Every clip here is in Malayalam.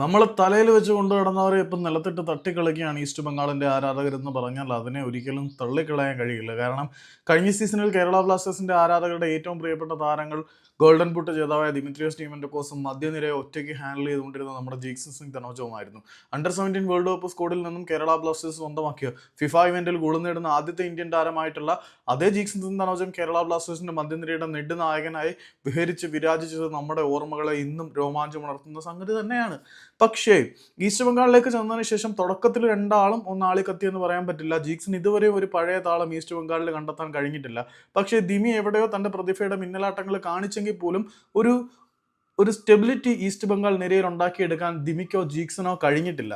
നമ്മൾ തലയിൽ വെച്ച് കൊണ്ടു കിടന്നവരെ ഇപ്പം നിലത്തിട്ട് തട്ടിക്കളിക്കുകയാണ് ഈസ്റ്റ് ബംഗാളിന്റെ ആരാധകരെന്ന് പറഞ്ഞാൽ അതിനെ ഒരിക്കലും തള്ളിക്കളയാൻ കഴിയില്ല. കാരണം കഴിഞ്ഞ സീസണിൽ കേരള ബ്ലാസ്റ്റേഴ്സിന്റെ ആരാധകരുടെ ഏറ്റവും പ്രിയപ്പെട്ട താരങ്ങൾ ഗോൾഡൻ ബുട്ട് ജേതാവായ ദിമിത്രിയോസ് ടീമിന്റെ കോസം മധ്യനിരയെ ഒറ്റയ്ക്ക് ഹാൻഡിൽ ചെയ്തുകൊണ്ടിരുന്ന നമ്മുടെ ജീക്സൺ സിംഗ് തനോജവുമായിരുന്നു അണ്ടർ സെവന്റീൻ വേൾഡ് കപ്പ് സ്കോഡിൽ നിന്നും കേരള ബ്ലാസ്റ്റേഴ്സ് സ്വന്തമാക്കിയ? ഫിഫ ഇവന്റിൽ ഗോൾ നേടുന്ന ആദ്യത്തെ ഇന്ത്യൻ താരമായിട്ടുള്ള അതേ ജീക്സൺ സിംഗ് തനോജം കേരള ബ്ലാസ്റ്റേഴ്സിന്റെ മധ്യനിരയുടെ നെടുനായകനായി വിഹരിച്ച് വിരാജിച്ചത് നമ്മുടെ ഓർമ്മകളെ ഇന്നും രോമാഞ്ചമുണർത്തുന്ന സംഗതി തന്നെയാണ്. പക്ഷേ ഈസ്റ്റ് ബംഗാളിലേക്ക് ചെന്നതിന് ശേഷം തുടക്കത്തിൽ രണ്ടാളും ഒന്നാളി കത്തി എന്ന് പറയാൻ പറ്റില്ല. ജീക്സൺ ഇതുവരെ ഒരു പഴയ താളം ഈസ്റ്റ് ബംഗാളിൽ കണ്ടെത്താൻ കഴിഞ്ഞിട്ടില്ല. പക്ഷേ ദിമി എവിടെയോ തന്റെ പ്രതിഭയുടെ മിന്നലാട്ടങ്ങൾ കാണിച്ചെങ്കിൽ പോലും ഒരു ഒരു സ്റ്റെബിലിറ്റി ഈസ്റ്റ് ബംഗാൾ നിരയിൽ ഉണ്ടാക്കിയെടുക്കാൻ ദിമിക്കോ ജീക്സനോ കഴിഞ്ഞിട്ടില്ല.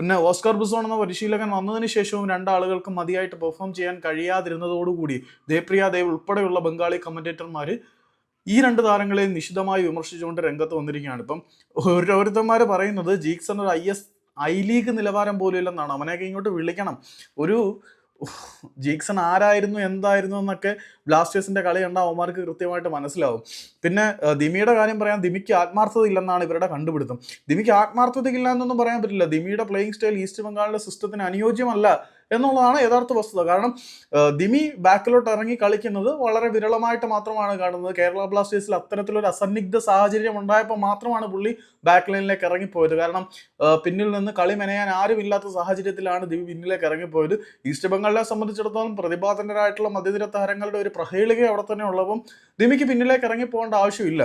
പിന്നെ ഓസ്കാർ ബുസോൺ എന്ന പരിശീലകൻ വന്നതിന് ശേഷവും രണ്ടാളുകൾക്കും മതിയായിട്ട് പെർഫോം ചെയ്യാൻ കഴിയാതിരുന്നതോടുകൂടി ദേപ്രിയ ദേവ് ഉൾപ്പെടെയുള്ള ബംഗാളി കമന്റേറ്റർമാർ ഈ രണ്ട് താരങ്ങളെയും നിശിതമായി വിമർശിച്ചുകൊണ്ട് രംഗത്ത് വന്നിരിക്കുകയാണ്. ഇപ്പം ഓരോരുത്തന്മാർ പറയുന്നത് ജീക്സൺ ഒരു ഐ എസ് ഐ ലീഗ് നിലവാരം പോലും ഇല്ലെന്നാണ്. അവനെയൊക്കെ ഇങ്ങോട്ട് വിളിക്കണം. ഒരു ജീക്സൺ ആരായിരുന്നു എന്തായിരുന്നു എന്നൊക്കെ ബ്ലാസ്റ്റേഴ്സിന്റെ കളി കണ്ട അവന്മാർക്ക് കൃത്യമായിട്ട് മനസ്സിലാവും. പിന്നെ ദിമിയുടെ കാര്യം പറയാം ദിമിക്ക് ആത്മാർത്ഥത ഇല്ലെന്നാണ് ഇവരുടെ കണ്ടുപിടുത്തം. ദിമിക്ക് ആത്മാർത്ഥത ഇല്ല എന്നൊന്നും പറയാൻ പറ്റില്ല. ദിമിയുടെ പ്ലേയിങ് സ്റ്റൈൽ ഈസ്റ്റ് ബംഗാളിലെ സിസ്റ്റത്തിന് അനുയോജ്യമല്ല. എന്നുള്ളതാണ് യഥാർത്ഥ വസ്തുത. കാരണം ദിമി ബാക്കിലോട്ട് ഇറങ്ങി കളിക്കുന്നത് വളരെ വിരളമായിട്ട് മാത്രമാണ് കാണുന്നത്. കേരള ബ്ലാസ്റ്റേഴ്സിൽ അത്തരത്തിലൊരു അസന്നിഗ്ധ സാഹചര്യം ഉണ്ടായപ്പോൾ മാത്രമാണ് പുള്ളി ബാക്ക് ലൈനിലേക്ക് ഇറങ്ങിപ്പോയത്. കാരണം പിന്നിൽ നിന്ന് കളി മെനയാൻ ആരുമില്ലാത്ത സാഹചര്യത്തിലാണ് ദിമി പിന്നിലേക്ക് ഇറങ്ങിപ്പോയത്. ഈസ്റ്റ് ബംഗാളിനെ സംബന്ധിച്ചിടത്തോളം പ്രതിഭാതനരായിട്ടുള്ള മധ്യനിര താരങ്ങളുടെ ഒരു പ്രഹേളിക അവിടെ തന്നെ ഉള്ളപ്പം ദിമിക്ക് പിന്നിലേക്ക് ഇറങ്ങി പോകേണ്ട ആവശ്യമില്ല.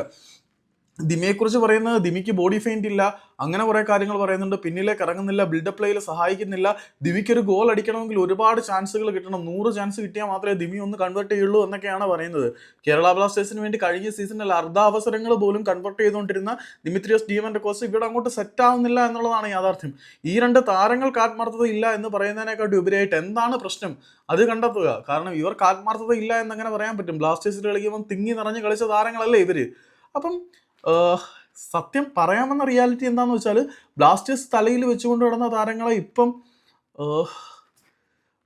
ദിമിയെക്കുറിച്ച് പറയുന്നത് ദിമിക്ക് ബോഡി ഫെയിന്റ് ഇല്ല. അങ്ങനെ കുറേ കാര്യങ്ങൾ പറയുന്നുണ്ട്. പിന്നിലേക്ക് ഇറങ്ങുന്നില്ല. ബിൽഡപ്പ് പ്ലേയിൽ സഹായിക്കുന്നില്ല. ദിമിക്ക് ഒരു ഗോൾ അടിക്കണമെങ്കിൽ ഒരുപാട് ചാൻസുകൾ കിട്ടണം. നൂറ് ചാൻസ് കിട്ടിയാൽ മാത്രമേ ദിമി ഒന്ന് കൺവേർട്ട് ചെയ്യുള്ളൂ എന്നൊക്കെയാണ് പറയുന്നത്. കേരള ബ്ലാസ്റ്റേഴ്സിന് വേണ്ടി കഴിഞ്ഞ സീസണിൽ അർദ്ധ അവസരങ്ങൾ പോലും കൺവേർട്ട് ചെയ്തുകൊണ്ടിരുന്ന ദിമിത്രിയോസ് ഡീമന്റെ കോസ് ഇവിടെ അങ്ങോട്ട് സെറ്റ് ആവുന്നില്ല എന്നുള്ളതാണ് യാഥാർത്ഥ്യം. ഈ രണ്ട് താരങ്ങൾ ആത്മാർത്ഥത ഇല്ല എന്ന് പറയുന്നതിനെക്കാട്ടി ഉപരിയായിട്ട് എന്താണ് പ്രശ്നം? അത് കണ്ടെത്തുക. കാരണം ഇവർ ആത്മാർത്ഥത ഇല്ല എന്നങ്ങനെ പറയാൻ പറ്റും. ബ്ലാസ്റ്റേഴ്സിൽ കളിക്കുമ്പോൾ തിങ്ങി നിറഞ്ഞ് കളിച്ച താരങ്ങളല്ലേ ഇവർ അപ്പം സത്യം പറയാമെന്ന റിയാലിറ്റി എന്താണെന്ന് വെച്ചാൽ ബ്ലാസ്റ്റേഴ്സ് തലയിൽ വെച്ചുകൊണ്ട് കിടന്ന താരങ്ങളെ ഇപ്പം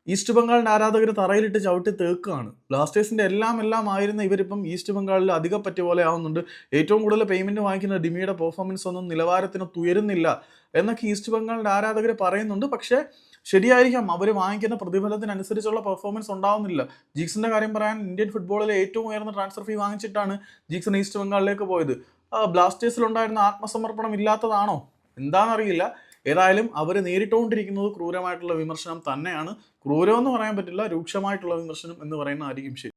ഈസ്റ്റ് ബംഗാളിന്റെ ആരാധകർ തറയിലിട്ട് ചവിട്ടി തേക്കുകയാണ്. ബ്ലാസ്റ്റേഴ്സിന്റെ എല്ലാം എല്ലാം ആയിരുന്ന ഇവരിപ്പം ഈസ്റ്റ് ബംഗാളിൽ അധികം പറ്റിയ പോലെ ആവുന്നുണ്ട്. ഏറ്റവും കൂടുതൽ പേയ്മെന്റ് വാങ്ങിക്കുന്ന ഡിമിയുടെ പെർഫോമൻസ് ഒന്നും നിലവാരത്തിന് തുയരുന്നില്ല എന്നൊക്കെ ഈസ്റ്റ് ബംഗാളിന്റെ ആരാധകർ പറയുന്നുണ്ട്. പക്ഷേ ശരിയായിരിക്കാം അവർ വാങ്ങിക്കുന്ന പ്രതിഫലത്തിനനുസരിച്ചുള്ള പെർഫോമൻസ് ഉണ്ടാവുന്നില്ല. ജീക്സിന്റെ കാര്യം പറയാൻ ഇന്ത്യൻ ഫുട്ബോളിലെ ഏറ്റവും ഉയർന്ന ട്രാൻസ്ഫർ ഫീ വാങ്ങിച്ചിട്ടാണ് ജീക്സൺ ഈസ്റ്റ് ബംഗാളിലേക്ക് പോയത്. ബ്ലാസ്റ്റേഴ്സിലുണ്ടായിരുന്ന ആത്മസമർപ്പണം ഇല്ലാത്തതാണോ? എന്താണെന്നറിയില്ല. ഏതായാലും അവർ നേരിട്ടുകൊണ്ടിരിക്കുന്നത് ക്രൂരമായിട്ടുള്ള വിമർശനം തന്നെയാണ്. ക്രൂരമെന്ന് പറയാൻ പറ്റില്ല രൂക്ഷമായിട്ടുള്ള വിമർശനം എന്ന് പറയുന്നതായിരിക്കും ശരി.